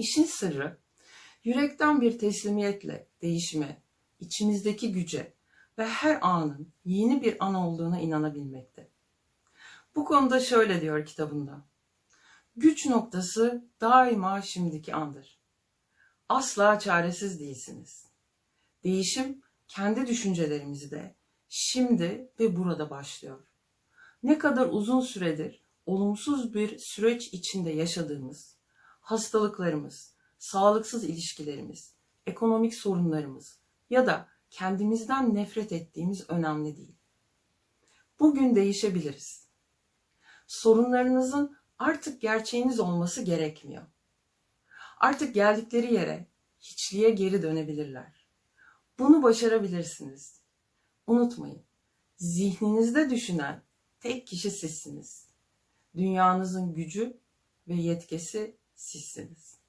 İşin sırrı yürekten bir teslimiyetle değişime, içimizdeki güce ve her anın yeni bir an olduğuna inanabilmekte. Bu konuda şöyle diyor kitabında. Güç noktası daima şimdiki andır. Asla çaresiz değilsiniz. Değişim kendi düşüncelerimizde, şimdi ve burada başlıyor. Ne kadar uzun süredir olumsuz bir süreç içinde yaşadığımız, hastalıklarımız, sağlıksız ilişkilerimiz, ekonomik sorunlarımız ya da kendimizden nefret ettiğimiz önemli değil. Bugün değişebiliriz. Sorunlarınızın artık gerçeğiniz olması gerekmiyor. Artık geldikleri yere, hiçliğe geri dönebilirler. Bunu başarabilirsiniz. Unutmayın, zihninizde düşünen tek kişi sizsiniz. Dünyanızın gücü ve yetkisi sizsiniz.